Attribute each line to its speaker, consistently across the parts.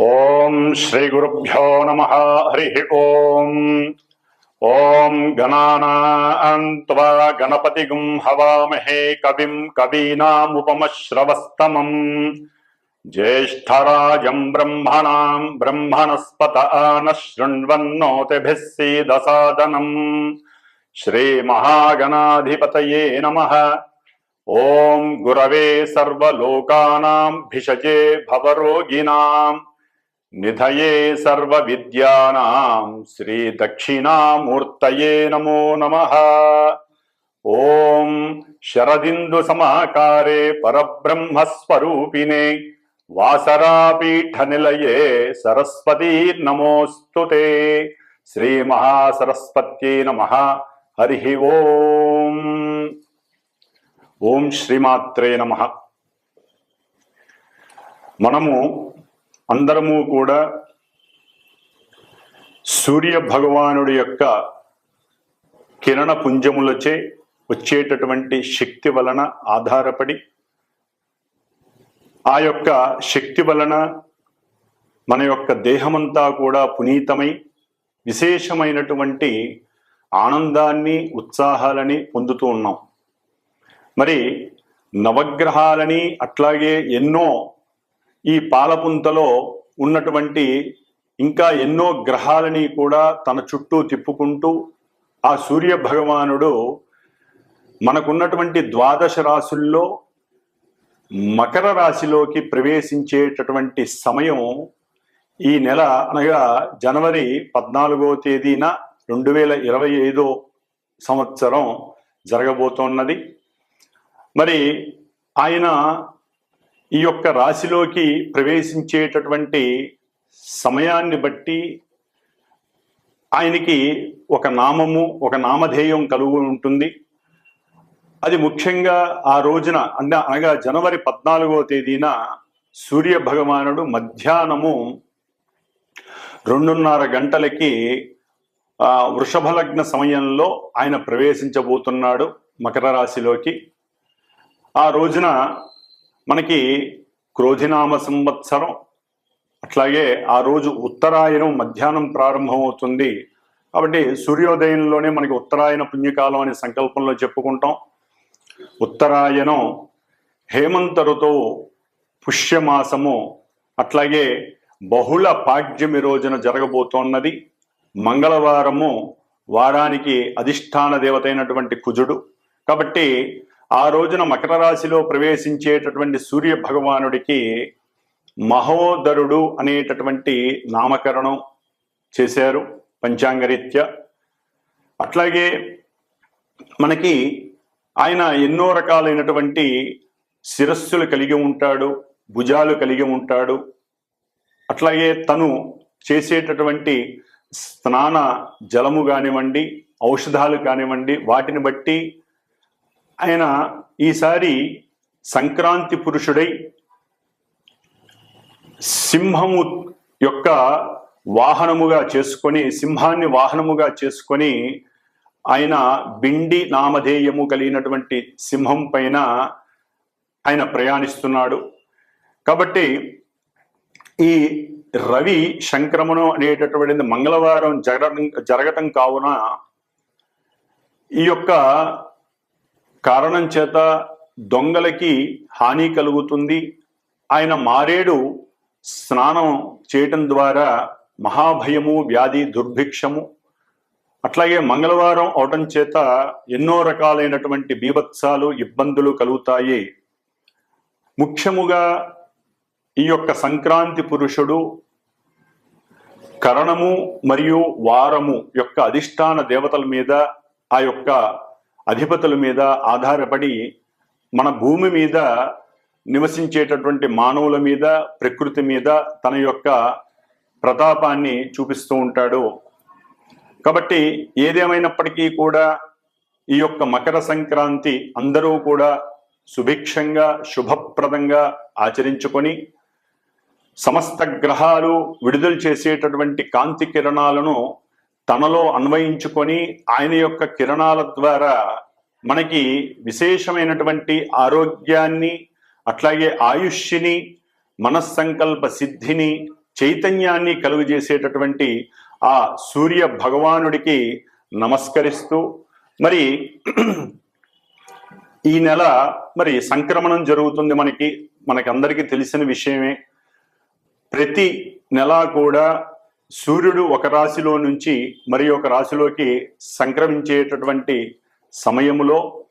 Speaker 1: ॐ नम, हरि हरिः ओम ॐ गणानान्त्वा गणपतिगुं हवामहे कविं कवीनामुपमश्रवस्तमम्। ज्येष्ठराज ब्रह्मण ब्रह्मणस्पत आनः शृण्वन्नोतिभिः सीदसादनम्। श्रीमहागणाधिपतये महागणाधिपत नम गुरवे सर्वलोकानाम् भिषजे నిధయే సర్వ విద్యానాం శ్రీ దక్షిణామూర్తయే నమో నమ. ఓం శరదిందు సమాకారే పరబ్రహ్మస్వరూపిణే. వాసరాపీఠ నిలయే సరస్వతీ నమోస్తు శ్రీ మహాసరస్వత్యై నమ. హరి ఓం. ఓం శ్రీమాత్రే నమ. మనము అందరము కూడా సూర్య భగవానుడి యొక్క కిరణ పుంజములచే వచ్చేటటువంటి శక్తి వలన ఆధారపడి ఆ యొక్క శక్తి వలన మన యొక్క దేహమంతా కూడా పునీతమై విశేషమైనటువంటి ఆనందాన్ని ఉత్సాహాలని పొందుతూ ఉన్నాం. మరి నవగ్రహాలని అట్లాగే ఎన్నో ఈ పాలపుంతలో ఉన్నటువంటి ఇంకా ఎన్నో గ్రహాలని కూడా తన చుట్టూ తిప్పుకుంటూ ఆ సూర్య భగవానుడు మనకున్నటువంటి ద్వాదశ రాశుల్లో మకర రాశిలోకి ప్రవేశించేటటువంటి సమయం ఈ నెల అనగా జనవరి పద్నాలుగో తేదీన రెండు వేల ఇరవై ఐదో సంవత్సరం జరగబోతోన్నది. మరి ఆయన ఈ యొక్క రాశిలోకి ప్రవేశించేటటువంటి సమయాన్ని బట్టి ఆయనకి ఒక నామము ఒక నామధేయం కలుగు ఉంటుంది. అది ముఖ్యంగా ఆ రోజున అంటే అనగా జనవరి పద్నాలుగో తేదీన సూర్య భగవానుడు మధ్యాహ్నము రెండున్నర గంటలకి వృషభ లగ్న సమయంలో ఆయన ప్రవేశించబోతున్నాడు మకర రాశిలోకి. ఆ రోజున మనకి క్రోధినామ సంవత్సరం అట్లాగే ఆ రోజు ఉత్తరాయణం మధ్యాహ్నం ప్రారంభమవుతుంది. కాబట్టి సూర్యోదయంలోనే మనకి ఉత్తరాయణ పుణ్యకాలం అనే సంకల్పంలో చెప్పుకుంటాం. ఉత్తరాయణం హేమంత ఋతువు పుష్యమాసము అట్లాగే బహుళ పాడ్యమి రోజున జరగబోతోన్నది. మంగళవారము వారానికి అధిష్టాన దేవత అయినటువంటి కుజుడు. కాబట్టి ఆ రోజున మకర రాశిలో ప్రవేశించేటటువంటి సూర్య భగవానుడికి మహోదరుడు అనేటటువంటి నామకరణం చేశారు పంచాంగరీత్యా. అట్లాగే మనకి ఆయన ఎన్నో రకాలైనటువంటి శిరస్సులు కలిగి ఉంటాడు భుజాలు కలిగి ఉంటాడు. అట్లాగే తను చేసేటటువంటి స్నాన జలము కానివ్వండి ఔషధాలు కానివ్వండి వాటిని బట్టి ఆయన ఈసారి సంక్రాంతి పురుషుడై సింహము యొక్క వాహనముగా చేసుకొని సింహాన్ని వాహనముగా చేసుకొని ఆయన బిండి నామధేయము కలిగినటువంటి సింహం పైన ఆయన ప్రయాణిస్తున్నాడు. కాబట్టి ఈ రవి సంక్రమణం అనేటటువంటిది మంగళవారం జరగడం జరగటం కావున ఈ యొక్క కారణం చేత దొంగలకి హాని కలుగుతుంది. ఆయన మారేడు స్నానం చేయటం ద్వారా మహాభయము వ్యాధి దుర్భిక్షము అట్లాగే మంగళవారం అవటం చేత ఎన్నో రకాలైనటువంటి బీభత్సాలు ఇబ్బందులు కలుగుతాయి. ముఖ్యముగా ఈ యొక్క సంక్రాంతి పురుషుడు కరణము మరియు వారము యొక్క అధిష్టాన దేవతల మీద ఆ యొక్క అధిపతుల మీద ఆధారపడి మన భూమి మీద నివసించేటటువంటి మానవుల మీద ప్రకృతి మీద తన యొక్క ప్రతాపాన్ని చూపిస్తూ ఉంటాడు. కాబట్టి ఏదేమైనప్పటికీ కూడా ఈ యొక్క మకర సంక్రాంతి అందరూ కూడా సుభిక్షంగా శుభప్రదంగా ఆచరించుకొని సమస్త గ్రహాలు విడుదల చేసేటటువంటి కాంతి కిరణాలను తనలో అన్వయించుకొని ఆయన యొక్క కిరణాల ద్వారా మనకి విశేషమైనటువంటి ఆరోగ్యాన్ని అట్లాగే ఆయుష్ని మనస్సంకల్ప సిద్ధిని చైతన్యాన్ని కలుగజేసేటటువంటి ఆ సూర్య భగవానుడికి నమస్కరిస్తూ మరి ఈ నెల మరి సంక్రమణం జరుగుతుంది మనకి మనకి అందరికీ తెలిసిన విషయమే. ప్రతి నెల కూడా సూర్యుడు ఒక రాశిలో నుంచి మరి ఒక రాశిలోకి సంక్రమించేటటువంటి సమయములో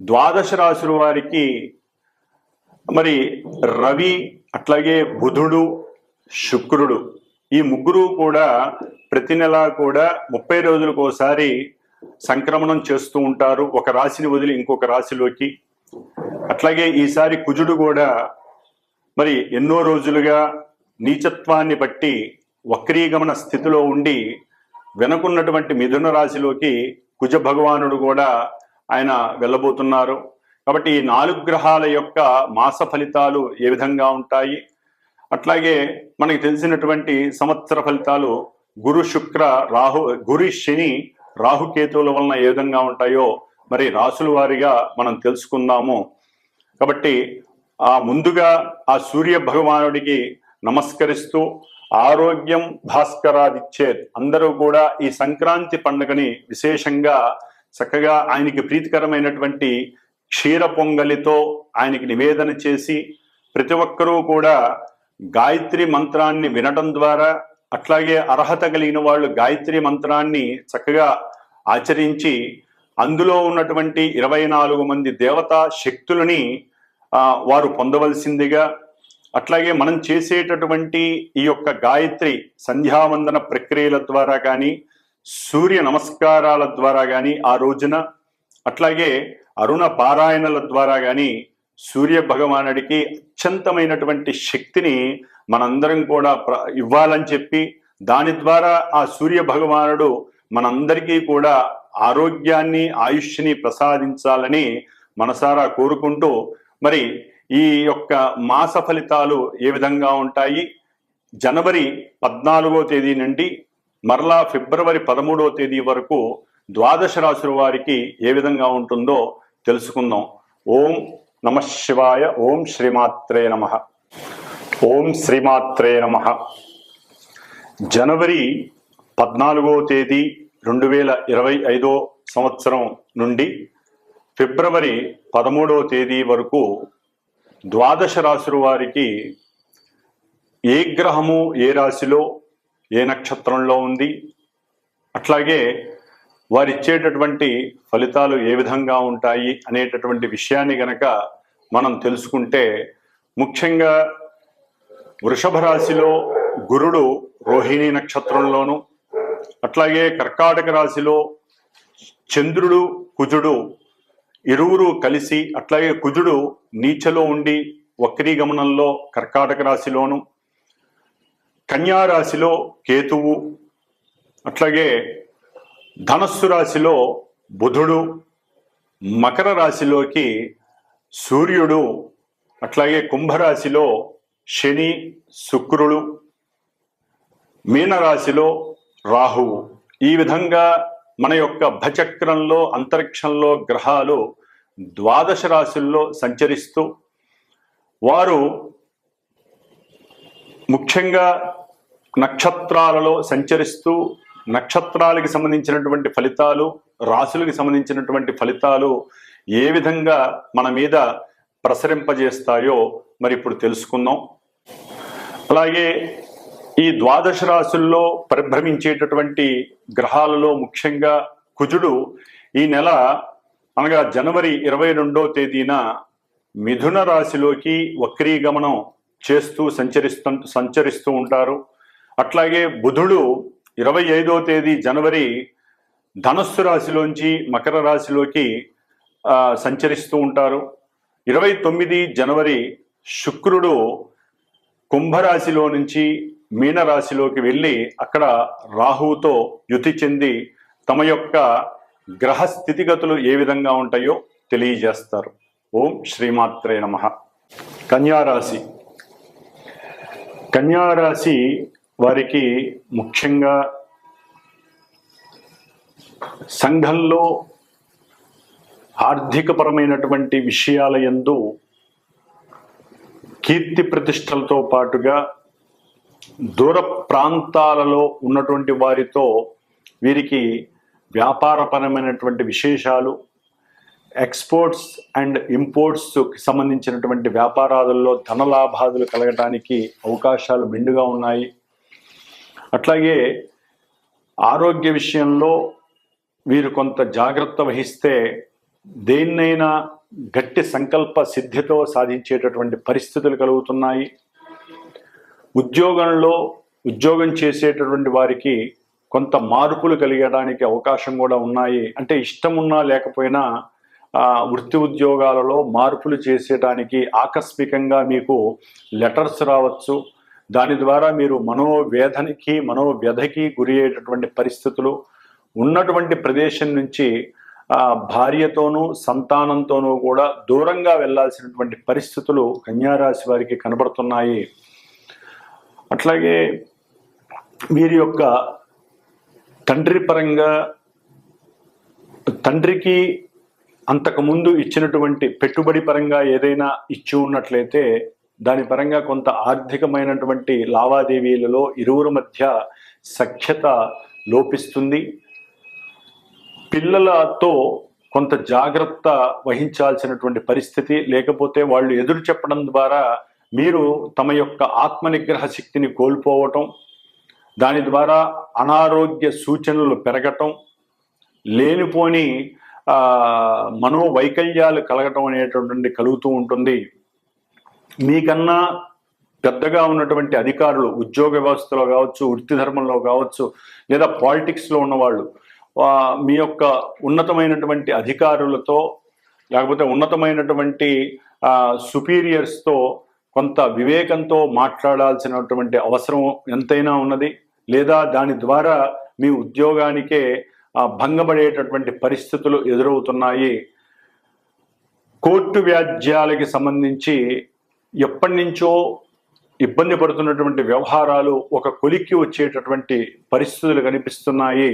Speaker 1: ద్వాదశ రాశుల వారికి మరి రవి అట్లాగే బుధుడు శుక్రుడు ఈ ముగ్గురు కూడా ప్రతి నెల కూడా ముప్పై రోజులకు ఒకసారి సంక్రమణం చేస్తూ ఉంటారు. ఒక రాశిని వదిలి ఇంకొక రాశిలోకి. అట్లాగే ఈసారి కుజుడు కూడా మరి ఎన్నో రోజులుగా నీచత్వాన్ని బట్టి వక్రీగమన స్థితిలో ఉండి వెనుకున్నటువంటి మిథున రాశిలోకి కుజ భగవానుడు కూడా ఆయన వెళ్ళబోతున్నారు. కాబట్టి ఈ నాలుగు గ్రహాల యొక్క మాస ఫలితాలు ఏ విధంగా ఉంటాయి? అట్లాగే మనకి తెలిసినటువంటి సంవత్సర ఫలితాలు గురు శుక్ర రాహు గురి శని రాహుకేతువుల వలన ఏ విధంగా ఉంటాయో మరి రాసుల వారిగా మనం తెలుసుకుందాము. కాబట్టి ఆ ముందుగా ఆ సూర్య భగవానుడికి నమస్కరిస్తూ ఆరోగ్యం భాస్కరాదిచ్చేత్. అందరూ కూడా ఈ సంక్రాంతి పండుగని విశేషంగా చక్కగా ఆయనకి ప్రీతికరమైనటువంటి క్షీర పొంగలితో ఆయనకి నివేదన చేసి ప్రతి ఒక్కరూ కూడా గాయత్రి మంత్రాన్ని వినడం ద్వారా అట్లాగే అర్హత కలిగిన వాళ్ళు గాయత్రి మంత్రాన్ని చక్కగా ఆచరించి అందులో ఉన్నటువంటి ఇరవై నాలుగు మంది దేవతా శక్తులని వారు పొందవలసిందిగా అట్లాగే మనం చేసేటటువంటి ఈ యొక్క గాయత్రి సంధ్యావందన ప్రక్రియల ద్వారా కానీ సూర్య నమస్కారాల ద్వారా కానీ ఆ రోజున అట్లాగే అరుణ పారాయణల ద్వారా కానీ సూర్య భగవానుడికి అత్యంతమైనటువంటి శక్తిని మనందరం కూడా ప్ర ఇవ్వాలని చెప్పి దాని ద్వారా ఆ సూర్య భగవానుడు మనందరికీ కూడా ఆరోగ్యాన్ని ఆయుష్ని ప్రసాదించాలని మనసారా కోరుకుంటూ మరి ఈ యొక్క మాస ఫలితాలు ఏ విధంగా ఉంటాయి? జనవరి పద్నాలుగో తేదీ నుండి మరలా ఫిబ్రవరి పదమూడవ తేదీ వరకు ద్వాదశ రాశుల వారికి ఏ విధంగా ఉంటుందో తెలుసుకుందాం. ఓం నమ శివాయ ఓం శ్రీమాత్రే నమ. ఓం శ్రీమాత్రే నమ. జనవరి పద్నాలుగో తేదీ రెండు వేల ఇరవై ఐదో సంవత్సరం నుండి ఫిబ్రవరి పదమూడవ తేదీ వరకు ద్వాదశ రాశుల వారికి ఏ గ్రహము ఏ రాశిలో ఏ నక్షత్రంలో ఉంది? అట్లాగే వారు ఇచ్చేటటువంటి ఫలితాలు ఏ విధంగా ఉంటాయి అనేటటువంటి విషయాన్ని గనక మనం తెలుసుకుంటే ముఖ్యంగా వృషభ రాశిలో గురుడు రోహిణి నక్షత్రంలోను అట్లాగే కర్కాటక రాశిలో చంద్రుడు కుజుడు ఇరువురు కలిసి అట్లాగే కుజుడు నీచలో ఉండి వక్రీ గమనంలో కర్కాటక రాశిలోను కన్యా రాశిలో కేతువు అట్లాగే ధనస్సు రాశిలో బుధుడు మకర రాశిలోకి సూర్యుడు అట్లాగే కుంభరాశిలో శని శుక్రుడు మీనరాశిలో రాహువు. ఈ విధంగా మన యొక్క భచక్రంలో అంతరిక్షంలో గ్రహాలు ద్వాదశ రాశుల్లో సంచరిస్తూ వారు ముఖ్యంగా నక్షత్రాలలో సంచరిస్తూ నక్షత్రాలకి సంబంధించినటువంటి ఫలితాలు రాశులకి సంబంధించినటువంటి ఫలితాలు ఏ విధంగా మన మీద ప్రసరింపజేస్తాయో మరి ఇప్పుడు తెలుసుకుందాం. అలాగే ఈ ద్వాదశ రాశుల్లో పరిభ్రమించేటటువంటి గ్రహాలలో ముఖ్యంగా కుజుడు ఈ నెల అనగా జనవరి ఇరవై రెండో తేదీన మిథున రాశిలోకి వక్రీగమనం చేస్తూ సంచరిస్తూ సంచరిస్తూ ఉంటారు. అట్లాగే బుధుడు ఇరవై ఐదో తేదీ జనవరి ధనస్సు రాశిలోంచి మకర రాశిలోకి సంచరిస్తూ ఉంటారు. ఇరవై తొమ్మిది జనవరి శుక్రుడు కుంభరాశిలో నుంచి మీనరాశిలోకి వెళ్ళి అక్కడ రాహువుతో యుతి చెంది తమ యొక్క గ్రహ స్థితిగతులు ఏ విధంగా ఉంటాయో తెలియజేస్తారు. ఓం శ్రీమాత్రే నమ. కన్యారాశి కన్యారాశి వారికి ముఖ్యంగా సంఘంలో ఆర్థికపరమైనటువంటి విషయాల యందు కీర్తి ప్రతిష్టలతో పాటుగా దూర ప్రాంతాలలో ఉన్నటువంటి వారితో వీరికి వ్యాపారపరమైనటువంటి విశేషాలు ఎక్స్పోర్ట్స్ అండ్ ఇంపోర్ట్స్ సంబంధించినటువంటి వ్యాపారాలలో ధనలాభాదులు కలగటానికి అవకాశాలు మెండుగా ఉన్నాయి. అట్లాగే ఆరోగ్య విషయంలో వీరు కొంత జాగ్రత్త వహిస్తే దేన్నైనా గట్టి సంకల్ప సిద్ధితో సాధించేటటువంటి పరిస్థితులు కలుగుతున్నాయి. ఉద్యోగంలో ఉద్యోగం చేసేటటువంటి వారికి కొంత మార్పులు కలిగడానికి అవకాశం కూడా ఉన్నాయి. అంటే ఇష్టం ఉన్నా లేకపోయినా వృత్తి ఉద్యోగాలలో మార్పులు చేసేటానికి ఆకస్మికంగా మీకు లెటర్స్ రావచ్చు. దాని ద్వారా మీరు మనోవేదనకి మనోవ్యధకి గురి అయ్యేటటువంటి పరిస్థితులు ఉన్నటువంటి ప్రదేశం నుంచి భార్యతోనూ సంతానంతోనూ కూడా దూరంగా వెళ్ళాల్సినటువంటి పరిస్థితులు కన్యారాశి వారికి కనబడుతున్నాయి. అట్లాగే వీరి యొక్క తండ్రి పరంగా తండ్రికి అంతకుముందు ఇచ్చినటువంటి పెట్టుబడి పరంగా ఏదైనా ఇచ్చి ఉన్నట్లయితే దాని పరంగా కొంత ఆర్థికమైనటువంటి లావాదేవీలలో ఇరువురు మధ్య సఖ్యత లోపిస్తుంది. పిల్లలతో కొంత జాగ్రత్త వహించాల్సినటువంటి పరిస్థితి లేకపోతే వాళ్ళు ఎదురు చెప్పడం ద్వారా మీరు తమ యొక్క ఆత్మనిగ్రహ శక్తిని కోల్పోవటం దాని ద్వారా అనారోగ్య సూచనలు పెరగటం లేనిపోని మనోవైకల్యాలు కలగటం అనేటటువంటి కలుగుతూ ఉంటుంది. మీకన్నా పెద్దగా ఉన్నటువంటి అధికారులు ఉద్యోగ వ్యవస్థలో కావచ్చు వృత్తి ధర్మంలో కావచ్చు లేదా పాలిటిక్స్లో ఉన్నవాళ్ళు మీ యొక్క ఉన్నతమైనటువంటి అధికారులతో లేకపోతే ఉన్నతమైనటువంటి సుపీరియర్స్తో కొంత వివేకంతో మాట్లాడాల్సినటువంటి అవసరం ఎంతైనా ఉన్నది. లేదా దాని ద్వారా మీ ఉద్యోగానికే భంగపడేటటువంటి పరిస్థితులు ఎదురవుతున్నాయి. కోర్టు వ్యాజ్యాలకి సంబంధించి ఎప్పటి నుంచో ఇబ్బంది పడుతున్నటువంటి వ్యవహారాలు ఒక కొలిక్కి వచ్చేటటువంటి పరిస్థితులు కనిపిస్తున్నాయి.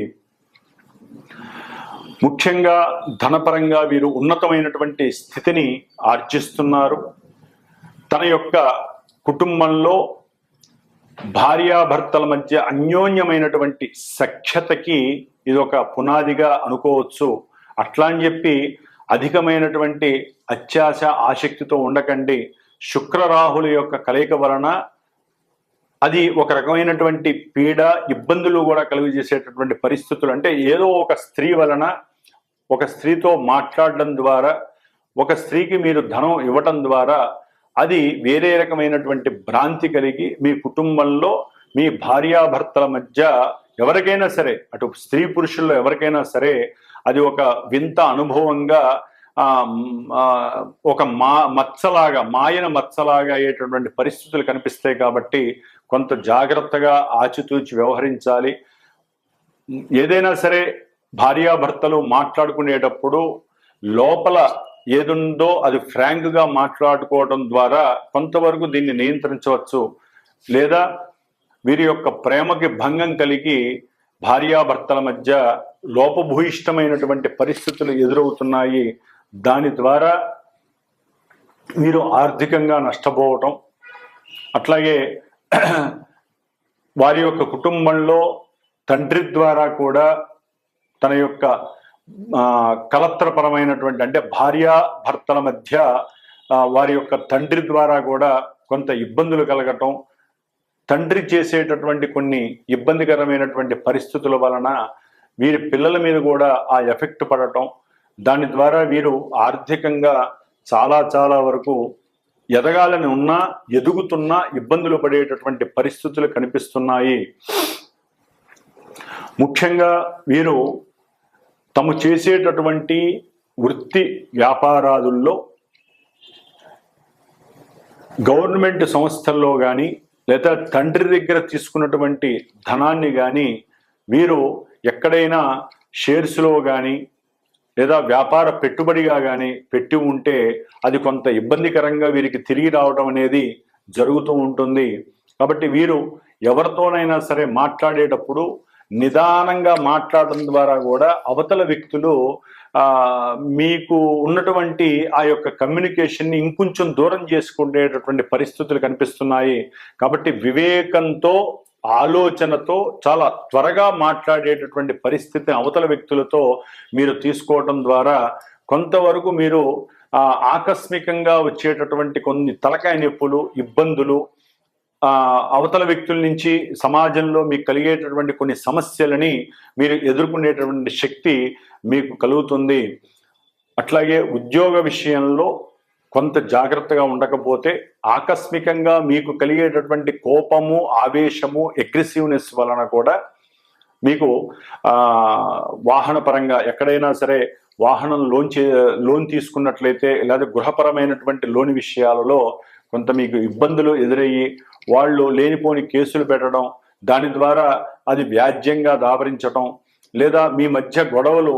Speaker 1: ముఖ్యంగా ధనపరంగా వీరు ఉన్నతమైనటువంటి స్థితిని ఆర్జిస్తున్నారు. తన యొక్క కుటుంబంలో భార్యాభర్తల మధ్య అన్యోన్యమైనటువంటి సఖ్యతకి ఇది ఒక పునాదిగా అనుకోవచ్చు. అట్లా అని చెప్పి అధికమైనటువంటి అత్యాశ ఆసక్తితో ఉండకండి. శుక్రరాహుల యొక్క కలయిక వలన అది ఒక రకమైనటువంటి పీడ ఇబ్బందులు కూడా కలుగజేసేటటువంటి పరిస్థితులు. అంటే ఏదో ఒక స్త్రీ వలన ఒక స్త్రీతో మాట్లాడడం ద్వారా ఒక స్త్రీకి మీరు ధనం ఇవ్వటం ద్వారా అది వేరే రకమైనటువంటి భ్రాంతి కలిగి మీ కుటుంబంలో మీ భార్యాభర్తల మధ్య ఎవరికైనా సరే అటు స్త్రీ పురుషుల్లో ఎవరికైనా సరే అది ఒక వింత అనుభవంగా ఒక మా మచ్చలాగా మాయన మచ్చలాగా అయ్యేటటువంటి పరిస్థితులు కనిపిస్తాయి కాబట్టి కొంత జాగ్రత్తగా ఆచితూచి వ్యవహరించాలి. ఏదైనా సరే భార్యాభర్తలు మాట్లాడుకునేటప్పుడు లోపల ఏదుందో అది ఫ్రాంక్గా మాట్లాడుకోవడం ద్వారా కొంతవరకు దీన్ని నియంత్రించవచ్చు. లేదా వీరి యొక్క ప్రేమకి భంగం కలిగి భార్యాభర్తల మధ్య లోపభూయిష్టమైనటువంటి పరిస్థితులు ఎదురవుతున్నాయి. దాని ద్వారా మీరు ఆర్థికంగా నష్టపోవటం అట్లాగే వారి యొక్క కుటుంబంలో తండ్రి ద్వారా కూడా తన యొక్క కలత్రపరమైనటువంటి అంటే భార్య భర్తల మధ్య వారి యొక్క తండ్రి ద్వారా కూడా కొంత ఇబ్బందులు కలగటం తండ్రి చేసేటటువంటి కొన్ని ఇబ్బందికరమైనటువంటి పరిస్థితుల వలన వీరి పిల్లల మీద కూడా ఆ ఎఫెక్ట్ పడటం దాని ద్వారా వీరు ఆర్థికంగా చాలా చాలా వరకు ఎదగాలని ఉన్నా ఎదుగుతున్నా ఇబ్బందులు పడేటటువంటి పరిస్థితులు కనిపిస్తున్నాయి. ముఖ్యంగా వీరు తము చేసేటటువంటి వృత్తి వ్యాపారాదుల్లో గవర్నమెంట్ సంస్థల్లో కానీ లేదా తండ్రి దగ్గర తీసుకున్నటువంటి ధనాన్ని కానీ వీరు ఎక్కడైనా షేర్స్లో కానీ లేదా వ్యాపార పెట్టుబడిగా కానీ పెట్టి ఉంటే అది కొంత ఇబ్బందికరంగా వీరికి తిరిగి రావడం అనేది జరుగుతూ ఉంటుంది. కాబట్టి వీరు ఎవరితోనైనా సరే మాట్లాడేటప్పుడు నిదానంగా మాట్లాడడం ద్వారా కూడా అవతల వ్యక్తులు మీకు ఉన్నటువంటి ఆ యొక్క కమ్యూనికేషన్ని ఇంకొంచెం దూరం చేసుకునేటటువంటి పరిస్థితులు కనిపిస్తున్నాయి. కాబట్టి వివేకంతో ఆలోచనతో చాలా త్వరగా మాట్లాడేటటువంటి పరిస్థితి అవతల వ్యక్తులతో మీరు తీసుకోవటం ద్వారా కొంతవరకు మీరు ఆకస్మికంగా వచ్చేటటువంటి కొన్ని తలకాయ నొప్పులు ఇబ్బందులు అవతల వ్యక్తుల నుంచి సమాజంలో మీకు కలిగేటటువంటి కొన్ని సమస్యలని మీరు ఎదుర్కొనేటటువంటి శక్తి మీకు కలుగుతుంది. అట్లాగే ఉద్యోగ విషయంలో కొంత జాగ్రత్తగా ఉండకపోతే ఆకస్మికంగా మీకు కలిగేటటువంటి కోపము ఆవేశము అగ్రెసివ్నెస్ వలన కూడా మీకు వాహన పరంగా ఎక్కడైనా సరే వాహనం లోన్ చే లోన్ తీసుకున్నట్లయితే లేదా గృహపరమైనటువంటి లోన్ విషయాలలో కొంత మీకు ఇబ్బందులు ఎదురయ్యి వాళ్ళు లేనిపోని కేసులు పెట్టడం దాని ద్వారా అది వ్యాజ్యంగా దాబరించటం లేదా మీ మధ్య గొడవలు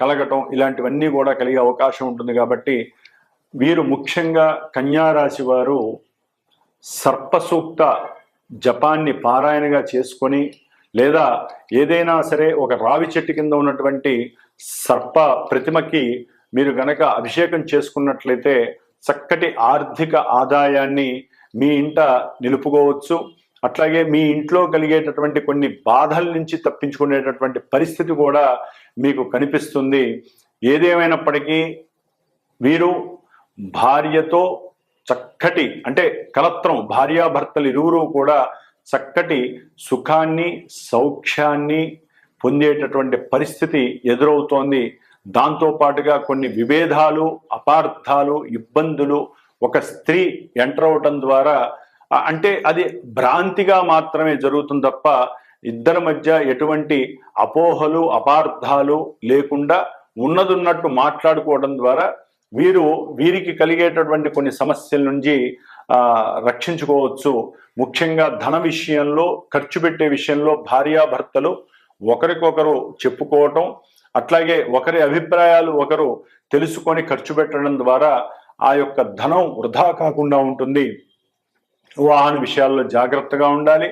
Speaker 1: కలగటం ఇలాంటివన్నీ కూడా కలిగే అవకాశం ఉంటుంది కాబట్టి వీరు ముఖ్యంగా కన్యారాశి వారు సర్పసూక్త జపాన్ని పారాయణగా చేసుకొని లేదా ఏదైనా సరే ఒక రావి చెట్టు కింద ఉన్నటువంటి సర్ప ప్రతిమకి మీరు గనక అభిషేకం చేసుకున్నట్లయితే చక్కటి ఆర్థిక ఆదాయాన్ని మీ ఇంట నిలుపుకోవచ్చు. అట్లాగే మీ ఇంట్లో కలిగేటటువంటి కొన్ని బాధల నుంచి తప్పించుకునేటటువంటి పరిస్థితి కూడా మీకు కనిపిస్తుంది. ఏదేమైనప్పటికీ వీరు భార్యతో చక్కటి అంటే కలత్రం భార్యాభర్తలు ఇరువురు కూడా చక్కటి సుఖాన్ని సౌఖ్యాన్ని పొందేటటువంటి పరిస్థితి ఎదురవుతోంది. దాంతో పాటుగా కొన్ని విభేదాలు అపార్థాలు ఇబ్బందులు ఒక స్త్రీ ఎంటర్ అవటం ద్వారా అంటే అది భ్రాంతిగా మాత్రమే జరుగుతుంది తప్ప ఇద్దరి మధ్య ఎటువంటి అపోహలు అపార్థాలు లేకుండా ఉన్నదున్నట్టు మాట్లాడుకోవడం ద్వారా వీరు వీరికి కలిగేటటువంటి కొన్ని సమస్యల నుంచి రక్షించుకోవచ్చు. ముఖ్యంగా ధన విషయంలో ఖర్చు పెట్టే విషయంలో భార్యాభర్తలు ఒకరికొకరు చెప్పుకోవటం అట్లాగే ఒకరి అభిప్రాయాలు ఒకరు తెలుసుకొని ఖర్చు పెట్టడం ద్వారా ఆ యొక్క ధనం వృధా కాకుండా ఉంటుంది. వాహన విషయాల్లో జాగ్రత్తగా ఉండాలి.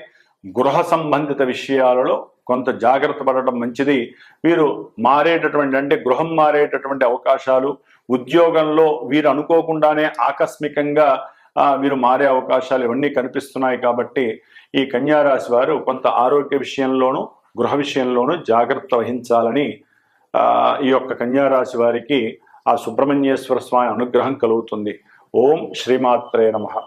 Speaker 1: గృహ సంబంధిత విషయాలలో కొంత జాగ్రత్త పడటం మంచిది. వీరు మారేటటువంటి అంటే గృహం మారేటటువంటి అవకాశాలు ఉద్యోగంలో వీరు అనుకోకుండానే ఆకస్మికంగా వీరు మారే అవకాశాలు ఇవన్నీ కనిపిస్తున్నాయి కాబట్టి ఈ కన్యారాశి వారు కొంత ఆరోగ్య విషయంలోనూ గృహ విషయంలోనూ జాగ్రత్త వహించాలని ఈ యొక్క కన్యారాశి వారికి ఆ సుబ్రహ్మణ్యేశ్వర స్వామి అనుగ్రహం కలుగుతుంది. ఓం శ్రీమాత్రే నమః.